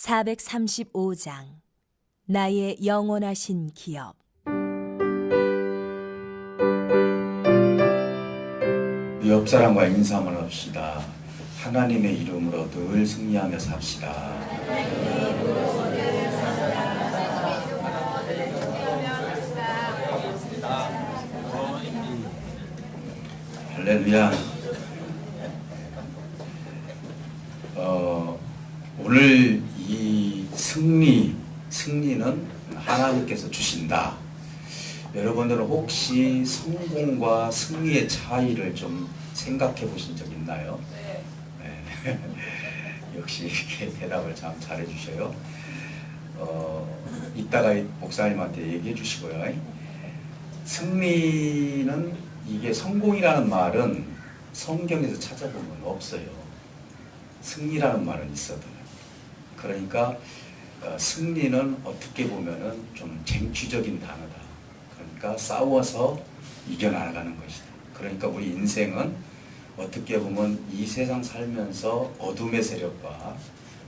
435장 나의 영원하신 기업 옆 사람과 인사만 합시다. 하나님의 이름으로 늘 승리하며 삽시다. 할렐루야. 어, 오늘 이 승리, 승리는 하나님께서 주신다. 여러분들은 혹시 성공과 승리의 차이를 좀 생각해 보신 적 있나요? 네. 역시 이렇게 대답을 참 잘해 주셔요. 어, 이따가 목사님한테 얘기해 주시고요. 승리는 이게 성공이라는 말은 성경에서 찾아보면 없어요. 승리라는 말은 있어도. 그러니까 어, 승리는 어떻게 보면은 좀 쟁취적인 단어다. 그러니까 싸워서 이겨나가는 것이다. 그러니까 우리 인생은 어떻게 보면 이 세상 살면서 어둠의 세력과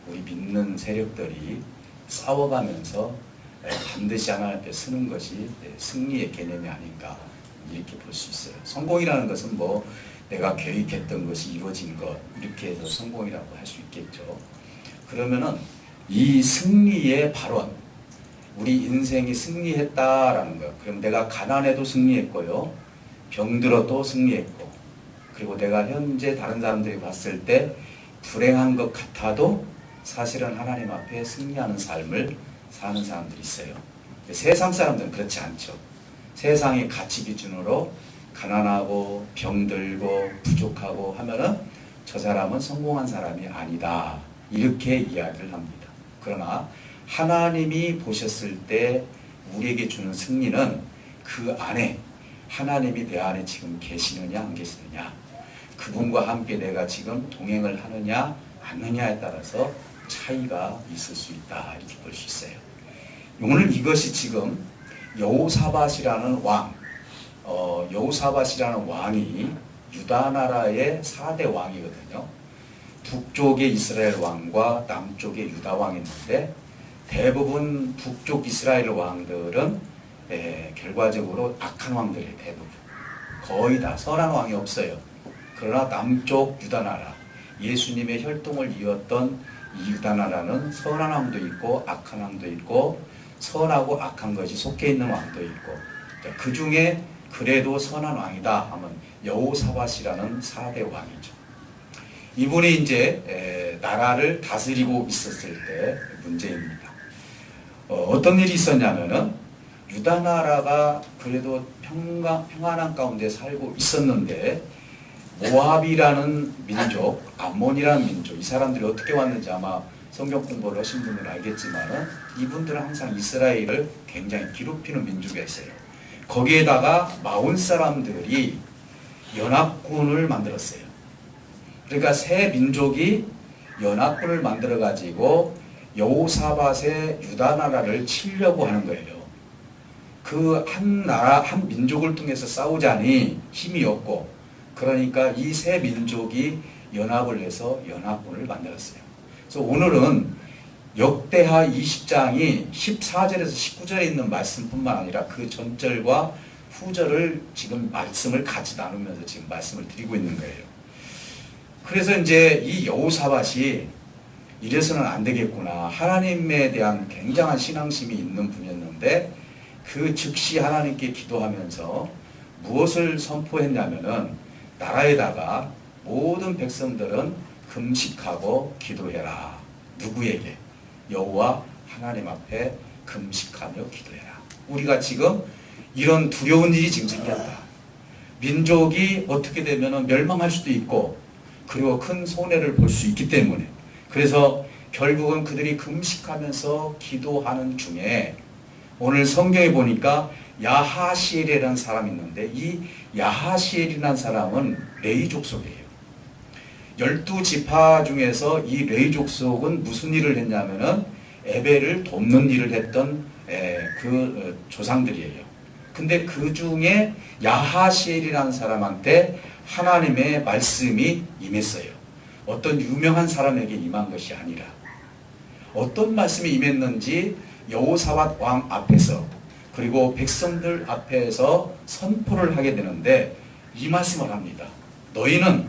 우리 믿는 세력들이 싸워가면서 에, 반드시 하나님 앞에 서는 것이 에, 승리의 개념이 아닌가 이렇게 볼 수 있어요. 성공이라는 것은 뭐 내가 계획했던 것이 이루어진 것 이렇게 해서 성공이라고 할 수 있겠죠. 그러면은 이 승리의 발원, 우리 인생이 승리했다라는 거예요. 그럼 내가 가난해도 승리했고요. 병들어도 승리했고. 그리고 내가 현재 다른 사람들이 봤을 때 불행한 것 같아도 사실은 하나님 앞에 승리하는 삶을 사는 사람들이 있어요. 세상 사람들은 그렇지 않죠. 세상의 가치 기준으로 가난하고 병들고 부족하고 하면은 저 사람은 성공한 사람이 아니다. 이렇게 이야기를 합니다. 그러나 하나님이 보셨을 때 우리에게 주는 승리는 그 안에 하나님이 내 안에 지금 계시느냐 안 계시느냐 그분과 함께 내가 지금 동행을 하느냐 않느냐에 따라서 차이가 있을 수 있다 이렇게 볼 수 있어요. 오늘 이것이 지금 여호사밧이라는 왕, 어, 여호사밧이라는 왕이 유다 나라의 4대 왕이거든요. 북쪽의 이스라엘 왕과 남쪽의 유다 왕이 있는데 대부분 북쪽 이스라엘 왕들은 에, 결과적으로 악한 왕들이 대부분 거의 다 선한 왕이 없어요. 그러나 남쪽 유다 나라 예수님의 혈통을 이었던 이 유다 나라는 선한 왕도 있고 악한 왕도 있고 선하고 악한 것이 속해 있는 왕도 있고 그 중에 그래도 선한 왕이다 하면 여호사밧이라는 4대 왕이죠. 이분이 이제 에, 나라를 다스리고 있었을 때 문제입니다. 어, 떤 일이 있었냐면은 유다 나라가 그래도 평강, 평안한 가운데 살고 있었는데 모압이라는 민족, 암몬이라는 민족, 이 사람들이 어떻게 왔는지 아마 성경 공부를 하신 분들은 알겠지만은 이분들은 항상 이스라엘을 굉장히 괴롭히는 민족이었어요. 거기에다가 마온 사람들이 연합군을 만들었어요. 그러니까 새 민족이 연합군을 만들어 가지고 여호사밧의 유다 나라를 치려고 하는 거예요. 그 한 나라 한 민족을 통해서 싸우자니 힘이 없고 그러니까 이 세 민족이 연합을 해서 연합군을 만들었어요. 그래서 오늘은 역대하 20장이 14절에서 19절에 있는 말씀뿐만 아니라 그 전절과 후절을 지금 말씀을 같이 나누면서 지금 말씀을 드리고 있는 거예요. 그래서 이제 이 여호사밧이 이래서는 안 되겠구나. 하나님에 대한 굉장한 신앙심이 있는 분이었는데 그 즉시 하나님께 기도하면서 무엇을 선포했냐면은 나라에다가 모든 백성들은 금식하고 기도해라. 누구에게? 여호와 하나님 앞에 금식하며 기도해라. 우리가 지금 이런 두려운 일이 지금 생겼다. 민족이 어떻게 되면 멸망할 수도 있고 그리고 큰 손해를 볼 수 있기 때문에 그래서 결국은 그들이 금식하면서 기도하는 중에 오늘 성경에 보니까 야하시엘이라는 사람이 있는데 이 야하시엘이라는 사람은 레이 족속이에요. 열두 지파 중에서 이 레이 족속은 무슨 일을 했냐면은 에벨을 돕는 일을 했던 그 조상들이에요. 근데 그 중에 야하시엘이라는 사람한테 하나님의 말씀이 임했어요. 어떤 유명한 사람에게 임한 것이 아니라 어떤 말씀이 임했는지 여호사밧 왕 앞에서 그리고 백성들 앞에서 선포를 하게 되는데 이 말씀을 합니다. 너희는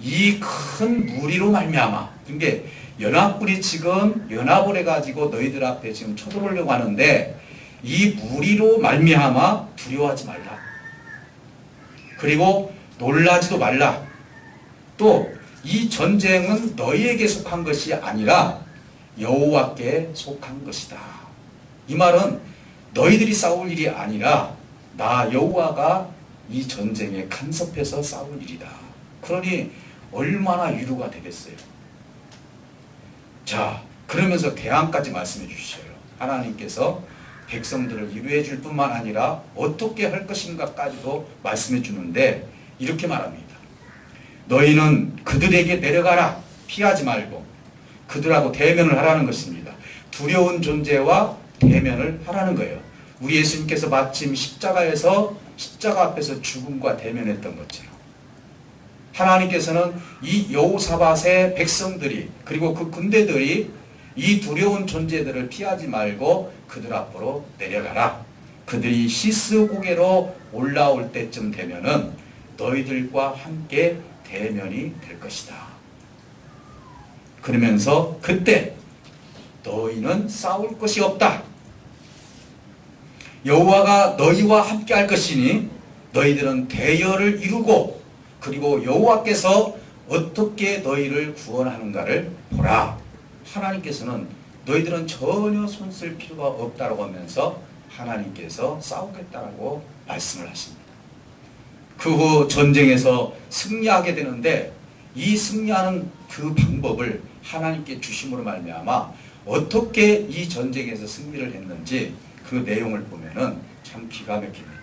이 큰 무리로 말미암아 그게 연합군이 지금 연합을 해가지고 너희들 앞에 지금 쳐들어오려고 하는데 이 무리로 말미암아 두려워하지 말라. 그리고 놀라지도 말라. 또 이 전쟁은 너희에게 속한 것이 아니라 여호와께 속한 것이다. 이 말은 너희들이 싸울 일이 아니라 나 여호와가 이 전쟁에 간섭해서 싸울 일이다. 그러니 얼마나 위로가 되겠어요. 자, 그러면서 대안까지 말씀해 주셔요. 하나님께서 백성들을 위로해 줄 뿐만 아니라 어떻게 할 것인가까지도 말씀해 주는데 이렇게 말합니다. 너희는 그들에게 내려가라. 피하지 말고 그들하고 대면을 하라는 것입니다. 두려운 존재와 대면을 하라는 거예요. 우리 예수님께서 마침 십자가에서 십자가 앞에서 죽음과 대면했던 것처럼 하나님께서는 이 여호사밧의 백성들이 그리고 그 군대들이 이 두려운 존재들을 피하지 말고 그들 앞으로 내려가라. 그들이 시스 고개로 올라올 때쯤 되면은 너희들과 함께 대면이 될 것이다. 그러면서 그때 너희는 싸울 것이 없다. 여호와가 너희와 함께 할 것이니 너희들은 대열을 이루고 그리고 여호와께서 어떻게 너희를 구원하는가를 보라. 하나님께서는 너희들은 전혀 손쓸 필요가 없다고 하면서 하나님께서 싸우겠다라고 말씀을 하십니다. 그 후 전쟁에서 승리하게 되는데 이 승리하는 그 방법을 하나님께 주심으로 말미암아 어떻게 이 전쟁에서 승리를 했는지 그 내용을 보면은 참 기가 막힙니다.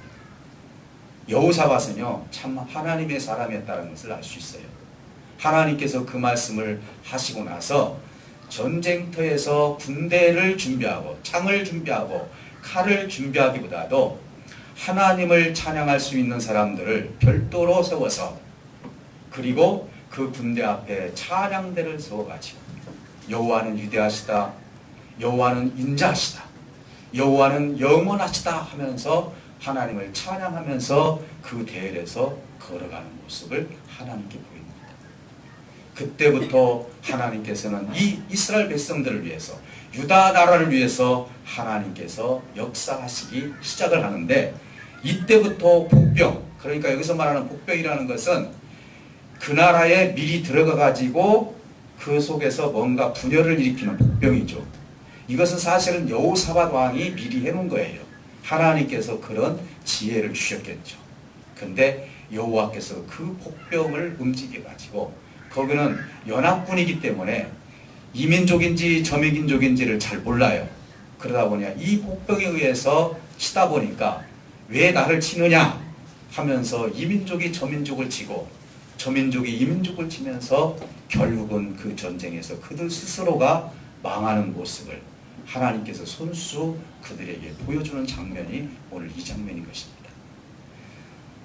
여호사밧은요 참 하나님의 사람이었다는 것을 알 수 있어요. 하나님께서 그 말씀을 하시고 나서 전쟁터에서 군대를 준비하고 창을 준비하고 칼을 준비하기보다도 하나님을 찬양할 수 있는 사람들을 별도로 세워서 그리고 그 군대 앞에 찬양대를 세워가지고 여호와는 위대하시다 여호와는 인자하시다 여호와는 영원하시다 하면서 하나님을 찬양하면서 그 대열에서 걸어가는 모습을 하나님께 보입니다. 그때부터 하나님께서는 이 이스라엘 백성들을 위해서 유다 나라를 위해서 하나님께서 역사하시기 시작을 하는데 이때부터 복병 그러니까 여기서 말하는 복병이라는 것은 그 나라에 미리 들어가 가지고 그 속에서 뭔가 분열을 일으키는 복병이죠. 이것은 사실은 여호사밧 왕이 미리 해놓은 거예요. 하나님께서 그런 지혜를 주셨겠죠. 근데 여호와께서 그 복병을 움직여 가지고 거기는 연합군이기 때문에 이민족인지 저민족인지를 잘 몰라요. 그러다 보니 이 복병에 의해서 치다 보니까 왜 나를 치느냐 하면서 이민족이 저민족을 치고 저민족이 이민족을 치면서 결국은 그 전쟁에서 그들 스스로가 망하는 모습을 하나님께서 손수 그들에게 보여주는 장면이 오늘 이 장면인 것입니다.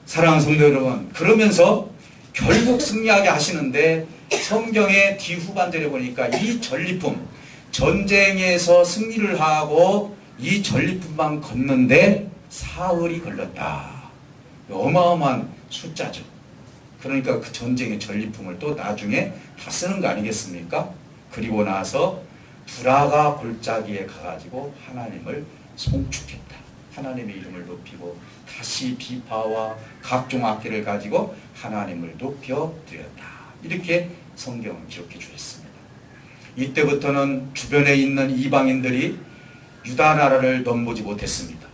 사랑하는 성도 여러분, 그러면서 결국 승리하게 하시는데 성경의 뒤후반절에 보니까 이 전리품 전쟁에서 승리를 하고 이 전리품만 걷는데 사흘이 걸렸다. 어마어마한 숫자죠. 그러니까 그 전쟁의 전리품을 또 나중에 다 쓰는 거 아니겠습니까? 그리고 나서 두라가 골짜기에 가가지고 하나님을 송축했다. 하나님의 이름을 높이고 다시 비파와 각종 악기를 가지고 하나님을 높여 드렸다. 이렇게 성경은 기록해 주셨습니다. 이때부터는 주변에 있는 이방인들이 유다 나라를 넘보지 못했습니다.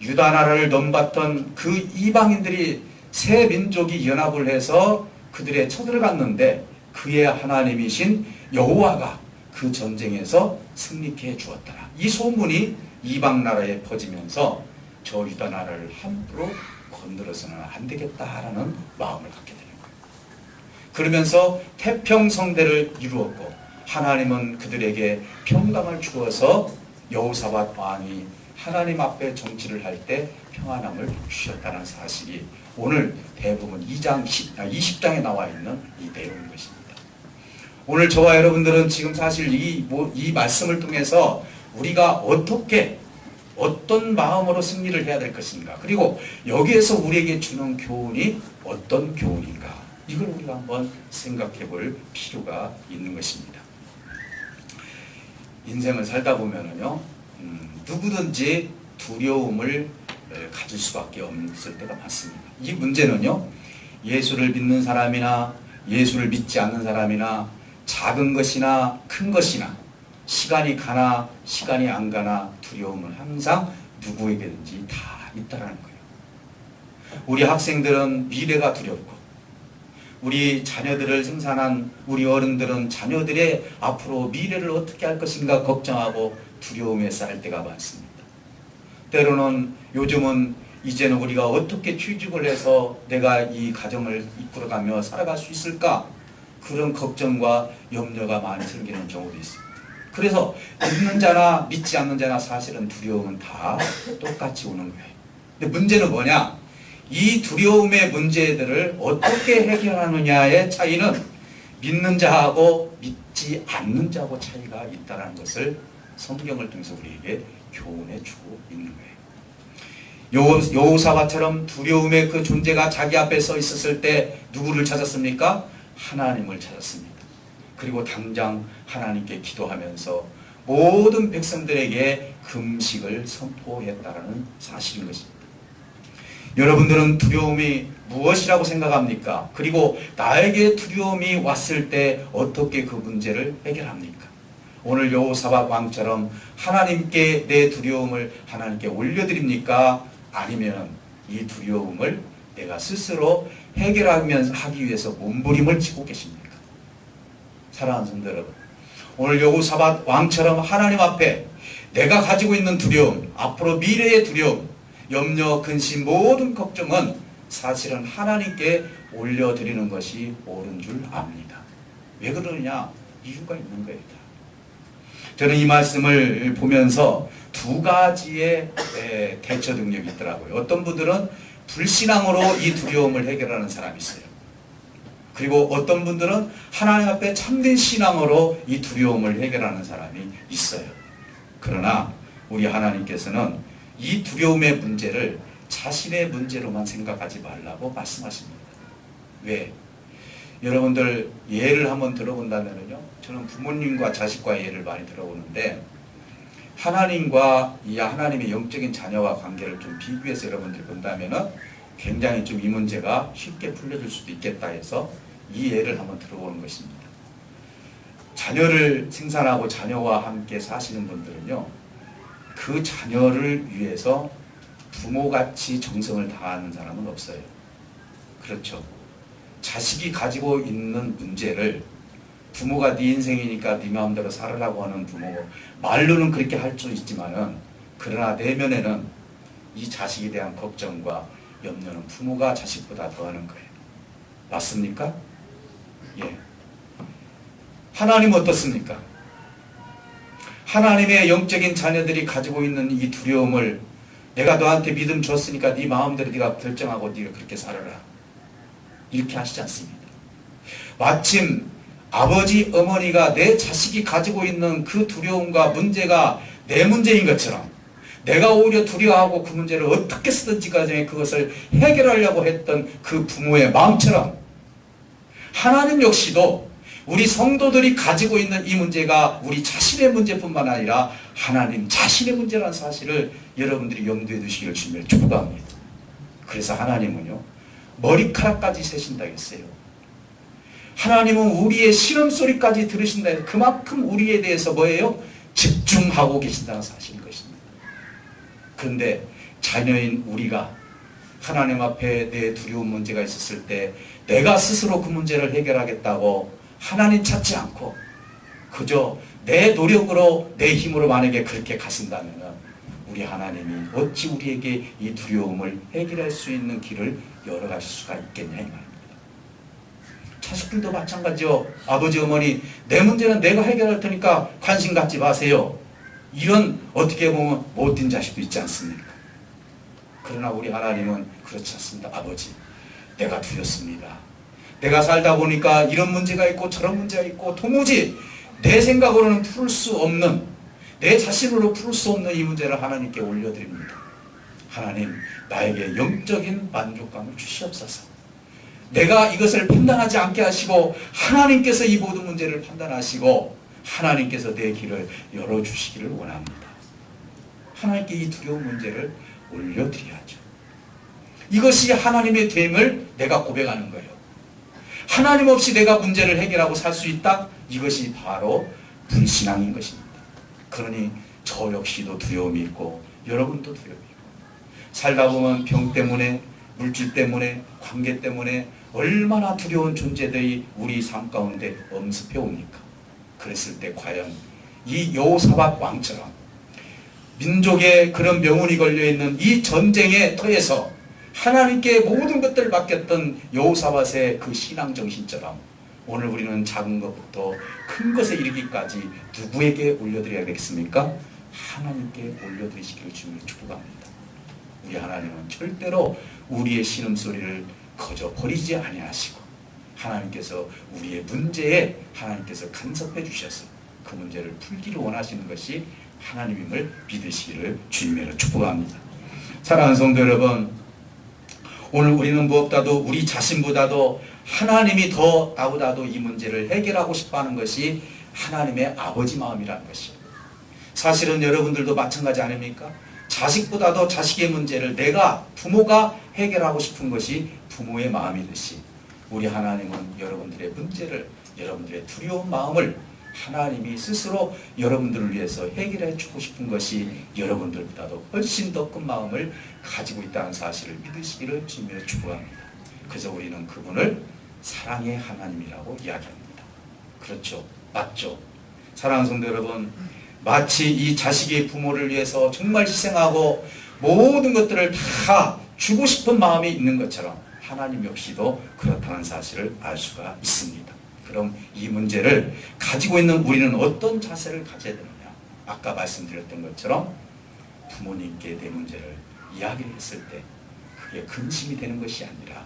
유다 나라를 넘봤던 그 이방인들이 새 민족이 연합을 해서 그들의 쳐들어갔는데 그의 하나님이신 여호와가 그 전쟁에서 승리케 해 주었더라. 이 소문이 이방 나라에 퍼지면서 저 유다 나라를 함부로 건드려서는 안 되겠다라는 마음을 갖게 되는 거예요. 그러면서 태평 성대를 이루었고 하나님은 그들에게 평강을 주어서 여호사밧 왕이 하나님 앞에 정치를 할 때 평안함을 주셨다는 사실이 오늘 대부분 2장 10, 20장에 나와 있는 이 내용인 것입니다. 오늘 저와 여러분들은 지금 사실 이, 뭐- 이 말씀을 통해서 우리가 어떻게 어떤 마음으로 승리를 해야 될 것인가 그리고 여기에서 우리에게 주는 교훈이 어떤 교훈인가 이걸 우리가 한번 생각해 볼 필요가 있는 것입니다. 인생을 살다 보면은요 음, 누구든지 두려움을 에, 가질 수밖에 없을 때가 많습니다. 이 문제는요 예수를 믿는 사람이나 예수를 믿지 않는 사람이나 작은 것이나 큰 것이나 시간이 가나 시간이 안 가나 두려움은 항상 누구에게든지 다 있다라는 거예요. 우리 학생들은 미래가 두렵고 우리 자녀들을 생산한 우리 어른들은 자녀들의 앞으로 미래를 어떻게 할 것인가 걱정하고 두려움에 쌓일 때가 많습니다. 때로는 요즘은 이제는 우리가 어떻게 취직을 해서 내가 이 가정을 이끌어가며 살아갈 수 있을까 그런 걱정과 염려가 많이 생기는 경우도 있습니다. 그래서 믿는 자나 믿지 않는 자나 사실은 두려움은 다 똑같이 오는 거예요. 근데 문제는 뭐냐? 이 두려움의 문제들을 어떻게 해결하느냐의 차이는 믿는 자하고 믿지 않는 자하고 차이가 있다는 것을 성경을 통해서 우리에게 교훈해 주고 있는 거예요. 요, 여호사바처럼 두려움의 그 존재가 자기 앞에 서 있었을 때 누구를 찾았습니까? 하나님을 찾았습니다. 그리고 당장 하나님께 기도하면서 모든 백성들에게 금식을 선포했다라는 사실인 것입니다. 여러분들은 두려움이 무엇이라고 생각합니까? 그리고 나에게 두려움이 왔을 때 어떻게 그 문제를 해결합니까? 오늘 여호사밧 왕처럼 하나님께 내 두려움을 하나님께 올려드립니까? 아니면 이 두려움을 내가 스스로 해결하면서 하기 위해서 몸부림을 치고 계십니까? 사랑하는 성도 여러분, 오늘 여호사밧 왕처럼 하나님 앞에 내가 가지고 있는 두려움, 앞으로 미래의 두려움, 염려, 근심, 모든 걱정은 사실은 하나님께 올려드리는 것이 옳은 줄 압니다. 왜 그러느냐? 이유가 있는 거예요. 저는 이 말씀을 보면서 두 가지의 에, 대처 능력이 있더라고요. 어떤 분들은 불신앙으로 이 두려움을 해결하는 사람이 있어요. 그리고 어떤 분들은 하나님 앞에 참된 신앙으로 이 두려움을 해결하는 사람이 있어요. 그러나 우리 하나님께서는 이 두려움의 문제를 자신의 문제로만 생각하지 말라고 말씀하십니다. 왜? 여러분들 예를 한번 들어본다면요. 저는 부모님과 자식과 예를 많이 들어보는데 하나님과 이 하나님의 영적인 자녀와 관계를 좀 비교해서 여러분들이 본다면은 굉장히 좀 이 문제가 쉽게 풀려질 수도 있겠다 해서 이 예를 한번 들어보는 것입니다. 자녀를 생산하고 자녀와 함께 사시는 분들은요. 그 자녀를 위해서 부모같이 정성을 다하는 사람은 없어요. 그렇죠. 자식이 가지고 있는 문제를 부모가 네 인생이니까 네 마음대로 살으라고 하는 부모 말로는 그렇게 할 수 있지만은 그러나 내면에는 이 자식에 대한 걱정과 염려는 부모가 자식보다 더하는 거예요. 맞습니까? 예. 하나님 어떻습니까? 하나님의 영적인 자녀들이 가지고 있는 이 두려움을 내가 너한테 믿음 줬으니까 네 마음대로 네가 결정하고 네가 그렇게 살아라. 이렇게 하시지 않습니다. 마침 아버지, 어머니가 내 자식이 가지고 있는 그 두려움과 문제가 내 문제인 것처럼 내가 오히려 두려워하고 그 문제를 어떻게 쓰든지 간에 그것을 해결하려고 했던 그 부모의 마음처럼 하나님 역시도 우리 성도들이 가지고 있는 이 문제가 우리 자신의 문제뿐만 아니라 하나님 자신의 문제라는 사실을 여러분들이 염두에 두시기를 주님을 축복합니다. 그래서 하나님은요 머리카락까지 세신다 했어요. 하나님은 우리의 신음 소리까지 들으신다 해서 그만큼 우리에 대해서 뭐예요? 집중하고 계신다는 사실인 것입니다. 그런데 자녀인 우리가 하나님 앞에 내 두려운 문제가 있었을 때 내가 스스로 그 문제를 해결하겠다고 하나님 찾지 않고 그저 내 노력으로 내 힘으로 만약에 그렇게 가신다면 우리 하나님이 어찌 우리에게 이 두려움을 해결할 수 있는 길을 열어가실 수가 있겠냐 이 말입니다. 자식들도 마찬가지요. 아버지 어머니 내 문제는 내가 해결할 테니까 관심 갖지 마세요. 이런 어떻게 보면 못된 자식도 있지 않습니까? 그러나 우리 하나님은 그렇지 않습니다. 아버지 내가 두렵습니다. 내가 살다 보니까 이런 문제가 있고 저런 문제가 있고 도무지 내 생각으로는 풀 수 없는 내 자신으로 풀 수 없는 이 문제를 하나님께 올려드립니다. 하나님 나에게 영적인 만족감을 주시옵소서. 내가 이것을 판단하지 않게 하시고 하나님께서 이 모든 문제를 판단하시고 하나님께서 내 길을 열어주시기를 원합니다. 하나님께 이 두려운 문제를 올려드려야죠. 이것이 하나님의 됨을 내가 고백하는 거예요. 하나님 없이 내가 문제를 해결하고 살 수 있다? 이것이 바로 불신앙인 것입니다. 그러니 저 역시도 두려움이 있고 여러분도 두려움이 있고 살다 보면 병 때문에 물질 때문에 관계 때문에 얼마나 두려운 존재들이 우리 삶 가운데 엄습해 옵니까? 그랬을 때 과연 이 여호사밧 왕처럼 민족의 그런 명운이 걸려 있는 이 전쟁의 터에서 하나님께 모든 것들을 맡겼던 여호사밧의 그 신앙 정신처럼 오늘 우리는 작은 것부터 큰 것에 이르기까지 누구에게 올려드려야 되겠습니까? 하나님께 올려드리시기를 주님을 축복합니다. 우리 하나님은 절대로 우리의 신음소리를 거저 버리지 아니하시고 하나님께서 우리의 문제에 하나님께서 간섭해 주셔서 그 문제를 풀기를 원하시는 것이 하나님임을 믿으시기를 주님으로 축복합니다. 사랑하는 성도 여러분, 오늘 우리는 무엇보다도 우리 자신보다도 하나님이 더 나보다도 이 문제를 해결하고 싶어하는 것이 하나님의 아버지 마음이라는 것이에요. 사실은 여러분들도 마찬가지 아닙니까? 자식보다도 자식의 문제를 내가 부모가 해결하고 싶은 것이 부모의 마음이듯이 우리 하나님은 여러분들의 문제를 여러분들의 두려운 마음을 하나님이 스스로 여러분들을 위해서 해결해 주고 싶은 것이 여러분들보다도 훨씬 더 큰 마음을 가지고 있다는 사실을 믿으시기를 주님으로 축복합니다. 그래서 우리는 그분을 사랑의 하나님이라고 이야기합니다. 그렇죠. 맞죠. 사랑하는 성도 여러분, 마치 이 자식이 부모를 위해서 정말 희생하고 모든 것들을 다 주고 싶은 마음이 있는 것처럼 하나님 역시도 그렇다는 사실을 알 수가 있습니다. 그럼 이 문제를 가지고 있는 우리는 어떤 자세를 가져야 되느냐? 아까 말씀드렸던 것처럼 부모님께 내 문제를 이야기를 했을 때 그게 근심이 되는 것이 아니라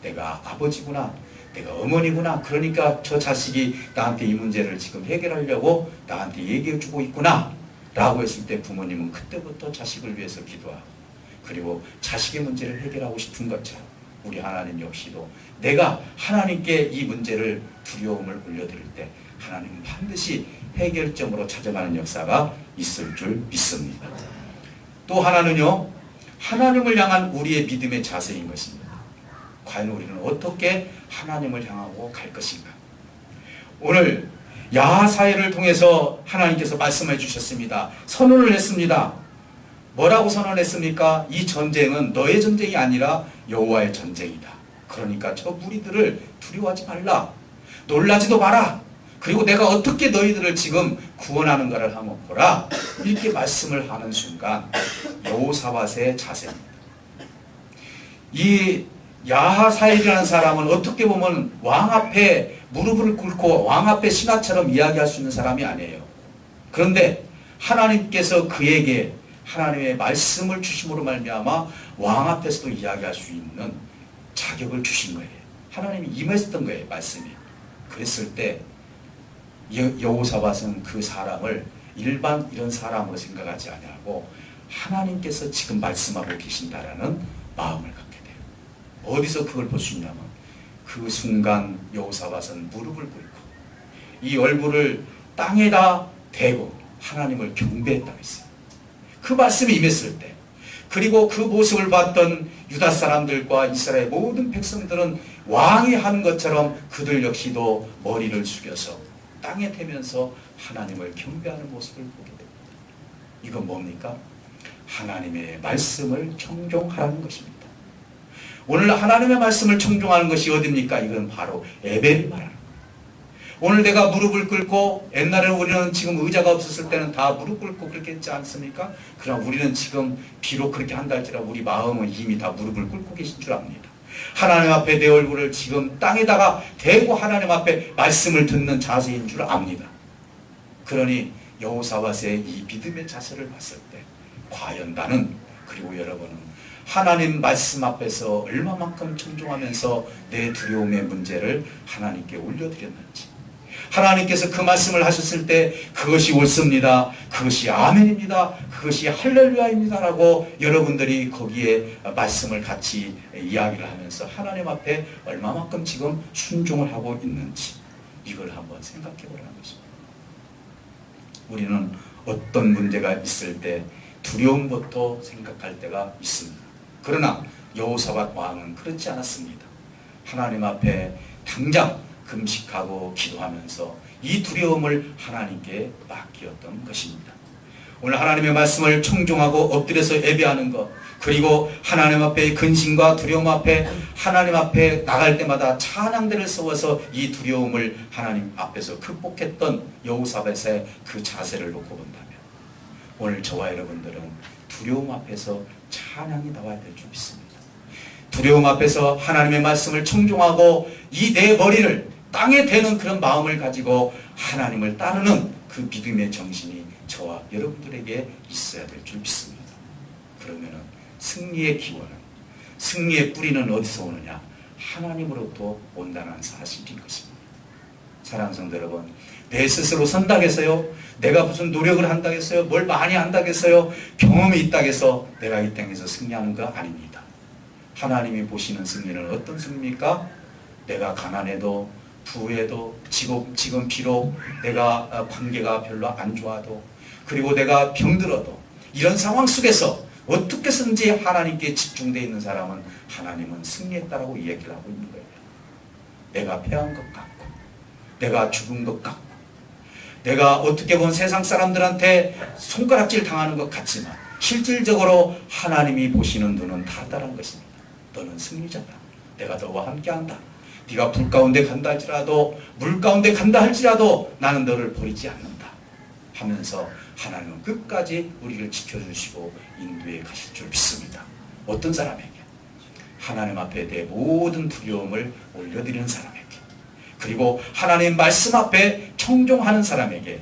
내가 아버지구나 내가 어머니구나 그러니까 저 자식이 나한테 이 문제를 지금 해결하려고 나한테 얘기해 주고 있구나 라고 했을 때 부모님은 그때부터 자식을 위해서 기도하고 그리고 자식의 문제를 해결하고 싶은 것처럼 우리 하나님 역시도 내가 하나님께 이 문제를 두려움을 올려드릴 때 하나님은 반드시 해결점으로 찾아가는 역사가 있을 줄 믿습니다. 또 하나는요, 하나님을 향한 우리의 믿음의 자세인 것입니다. 과연 우리는 어떻게 하나님을 향하고 갈 것인가? 오늘 야사회를 통해서 하나님께서 말씀해 주셨습니다. 선언을 했습니다. 뭐라고 선언했습니까? 이 전쟁은 너의 전쟁이 아니라 여호와의 전쟁이다. 그러니까 저 무리들을 두려워하지 말라. 놀라지도 마라. 그리고 내가 어떻게 너희들을 지금 구원하는가를 한번 보라. 이렇게 말씀을 하는 순간 여호사밧의 자세입니다. 이 야하사일이라는 사람은 어떻게 보면 왕 앞에 무릎을 꿇고 왕 앞에 신하처럼 이야기할 수 있는 사람이 아니에요. 그런데 하나님께서 그에게 하나님의 말씀을 주심으로 말미암아 왕 앞에서도 이야기할 수 있는 자격을 주신 거예요. 하나님이 임했던 거예요, 말씀이. 그랬을 때 여- 여호사밧은 그 사람을 일반 이런 사람으로 생각하지 아니하고 하나님께서 지금 말씀하고 계신다라는 마음을 돼요. 어디서 그걸 볼 수 있냐면 그 순간 여호사밧은 무릎을 꿇고 이 얼굴을 땅에다 대고 하나님을 경배했다고 했어요. 그 말씀이 임했을 때 그리고 그 모습을 봤던 유다 사람들과 이스라엘 모든 백성들은 왕이 하는 것처럼 그들 역시도 머리를 숙여서 땅에 대면서 하나님을 경배하는 모습을 보게 됩니다. 이건 뭡니까? 하나님의 말씀을 청종하라는 것입니다. 오늘 하나님의 말씀을 청종하는 것이 어딥니까? 이건 바로 에벨이 말하는. 오늘 내가 무릎을 꿇고 옛날에 우리는 지금 의자가 없었을 때는 다 무릎 꿇고 그렇게 했지 않습니까? 그럼 우리는 지금 비록 그렇게 한다 할지라도 우리 마음은 이미 다 무릎을 꿇고 계신 줄 압니다. 하나님 앞에 내 얼굴을 지금 땅에다가 대고 하나님 앞에 말씀을 듣는 자세인 줄 압니다. 그러니 여호사밧의 이 믿음의 자세를 봤을 때 과연 나는 그리고 여러분은 하나님 말씀 앞에서 얼마만큼 청종하면서 내 두려움의 문제를 하나님께 올려드렸는지 하나님께서 그 말씀을 하셨을 때 그것이 옳습니다. 그것이 아멘입니다. 그것이 할렐루야입니다 라고 여러분들이 거기에 말씀을 같이 이야기를 하면서 하나님 앞에 얼마만큼 지금 순종을 하고 있는지 이걸 한번 생각해 보라는 것입니다. 우리는 어떤 문제가 있을 때 두려움부터 생각할 때가 있습니다. 그러나 여호사밧 왕은 그렇지 않았습니다. 하나님 앞에 당장 금식하고 기도하면서 이 두려움을 하나님께 맡기었던 것입니다. 오늘 하나님의 말씀을 청종하고 엎드려서 예배하는 것 그리고 하나님 앞에 근심과 두려움 앞에 하나님 앞에 나갈 때마다 찬양대를 세워서 이 두려움을 하나님 앞에서 극복했던 여호사밧의 그 자세를 놓고 본다면 오늘 저와 여러분들은 두려움 앞에서 찬양이 나와야 될 줄 믿습니다. 두려움 앞에서 하나님의 말씀을 청종하고 이 내 머리를 땅에 대는 그런 마음을 가지고 하나님을 따르는 그 믿음의 정신이 저와 여러분들에게 있어야 될 줄 믿습니다. 그러면은 승리의 기원은 승리의 뿌리는 어디서 오느냐? 하나님으로부터 온다는 사실인 것입니다. 사랑하는 성도 여러분, 내 스스로 선다겠어요? 내가 무슨 노력을 한다겠어요? 뭘 많이 한다겠어요? 경험이 있다겠어? 내가 이 땅에서 승리하는 거 아닙니다. 하나님이 보시는 승리는 어떤 승리입니까? 내가 가난해도 부해도 지금, 지금 비록 내가 어, 관계가 별로 안 좋아도 그리고 내가 병들어도 이런 상황 속에서 어떻게 든지 하나님께 집중되어 있는 사람은 하나님은 승리했다라고 이야기를 하고 있는 거예요. 내가 패한 것 같고 내가 죽은 것 같고 내가 어떻게 보면 세상 사람들한테 손가락질 당하는 것 같지만 실질적으로 하나님이 보시는 눈은 다르다는 것입니다. 너는 승리자다. 내가 너와 함께한다. 네가 불 가운데 간다 할지라도 물 가운데 간다 할지라도 나는 너를 버리지 않는다. 하면서 하나님은 끝까지 우리를 지켜주시고 인도해 가실 줄 믿습니다. 어떤 사람에게? 하나님 앞에 내 모든 두려움을 올려드리는 사람에게. 그리고 하나님 말씀 앞에 청종하는 사람에게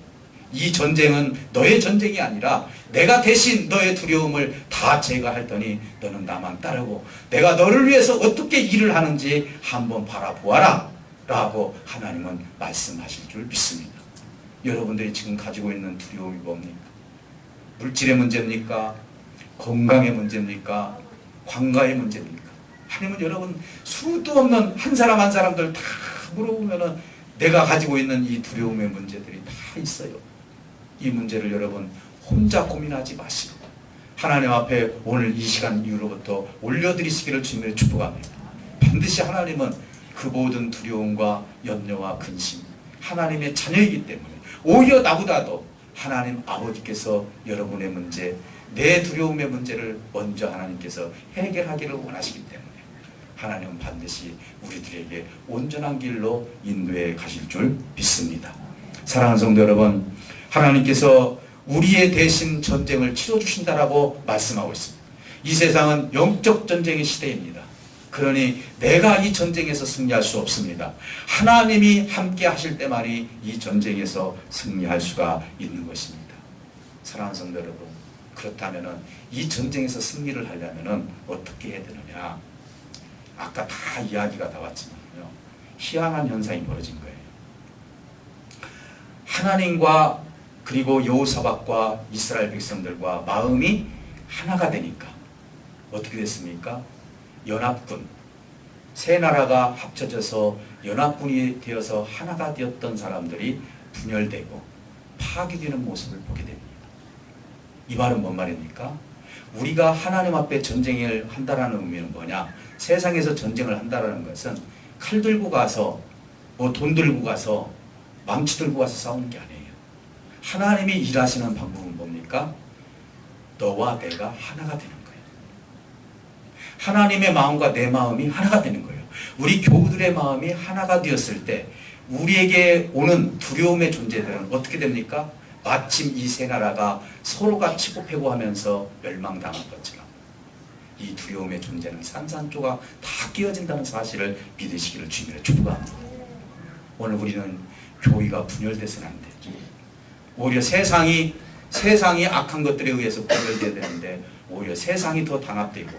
이 전쟁은 너의 전쟁이 아니라 내가 대신 너의 두려움을 다 제거했더니 너는 나만 따르고 내가 너를 위해서 어떻게 일을 하는지 한번 바라보아라 라고 하나님은 말씀하실 줄 믿습니다. 여러분들이 지금 가지고 있는 두려움이 뭡니까? 물질의 문제입니까? 건강의 문제입니까? 관가의 문제입니까? 하나님은 여러분 수도 없는 한 사람 한 사람들 다 물어보면은 내가 가지고 있는 이 두려움의 문제들이 다 있어요. 이 문제를 여러분 혼자 고민하지 마시고 하나님 앞에 오늘 이 시간 이후로부터 올려드리시기를 주님의 축복합니다. 반드시 하나님은 그 모든 두려움과 염려와 근심 하나님의 자녀이기 때문에 오히려 나보다도 하나님 아버지께서 여러분의 문제 내 두려움의 문제를 먼저 하나님께서 해결하기를 원하시기 때문에 하나님은 반드시 우리들에게 온전한 길로 인도해 가실 줄 믿습니다. 사랑하는 성도 여러분, 하나님께서 우리의 대신 전쟁을 치러 주신다라고 말씀하고 있습니다. 이 세상은 영적 전쟁의 시대입니다. 그러니 내가 이 전쟁에서 승리할 수 없습니다. 하나님이 함께 하실 때만이 이 전쟁에서 승리할 수가 있는 것입니다. 사랑하는 성도 여러분, 그렇다면 이 전쟁에서 승리를 하려면 어떻게 해야 되느냐? 아까 다 이야기가 나왔지만요. 희한한 현상이 벌어진 거예요. 하나님과 그리고 여호사박과 이스라엘 백성들과 마음이 하나가 되니까 어떻게 됐습니까? 연합군 세 나라가 합쳐져서 연합군이 되어서 하나가 되었던 사람들이 분열되고 파괴되는 모습을 보게 됩니다. 이 말은 뭔 말입니까? 우리가 하나님 앞에 전쟁을 한다라는 의미는 뭐냐? 세상에서 전쟁을 한다라는 것은 칼 들고 가서 뭐 돈 들고 가서 망치 들고 가서 싸우는 게 아니에요. 하나님이 일하시는 방법은 뭡니까? 너와 내가 하나가 되는 거예요. 하나님의 마음과 내 마음이 하나가 되는 거예요. 우리 교우들의 마음이 하나가 되었을 때 우리에게 오는 두려움의 존재들은 어떻게 됩니까? 마침 이 세 나라가 서로가 치고 패고 하면서 멸망당한 것처럼 이 두려움의 존재는 산산조각 다 깨어진다는 사실을 믿으시기를 주님의 축복합니다. 오늘 우리는 교회가 분열돼서는 안 되죠. 오히려 세상이 세상이 악한 것들에 의해서 분열돼야 되는데 오히려 세상이 더 단합되고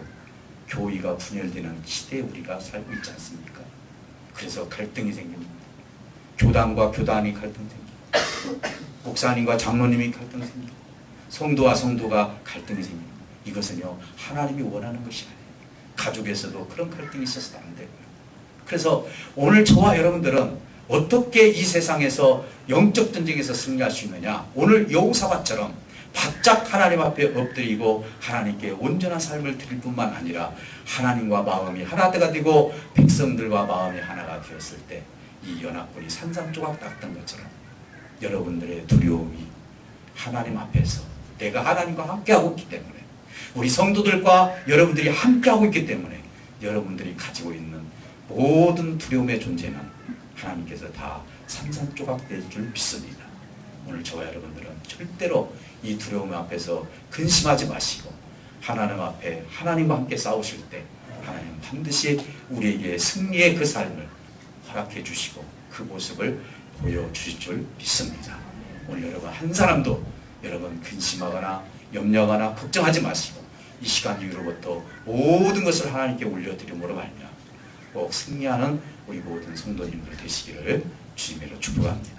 교의가 분열되는 시대에 우리가 살고 있지 않습니까? 그래서 갈등이 생깁니다. 교단과 교단이 갈등 생기고 목사님과 장로님이 갈등 생기고 성도와 성도가 갈등이 생깁니다. 이것은요 하나님이 원하는 것이 아니에요. 가족에서도 그런 갈등이 있어서도 안 되고요. 그래서 오늘 저와 여러분들은 어떻게 이 세상에서 영적 전쟁에서 승리할 수 있느냐? 오늘 여호사밧처럼 바짝 하나님 앞에 엎드리고 하나님께 온전한 삶을 드릴 뿐만 아니라 하나님과 마음이 하나가 되고 백성들과 마음이 하나가 되었을 때 이 연합군이 산산조각 났던 것처럼 여러분들의 두려움이 하나님 앞에서 내가 하나님과 함께하고 있기 때문에 우리 성도들과 여러분들이 함께하고 있기 때문에 여러분들이 가지고 있는 모든 두려움의 존재는 하나님께서 다 산산조각 될 줄 믿습니다. 오늘 저와 여러분들은 절대로 이 두려움 앞에서 근심하지 마시고 하나님 앞에 하나님과 함께 싸우실 때 하나님 반드시 우리에게 승리의 그 삶을 허락해 주시고 그 모습을 보여주실 줄 믿습니다. 오늘 여러분 한 사람도 여러분 근심하거나 염려하거나 걱정하지 마시고 이 시간 이후로부터 모든 것을 하나님께 올려드림으로 말미암아 꼭 승리하는 우리 모든 성도님들 되시기를 주님으로 축복합니다.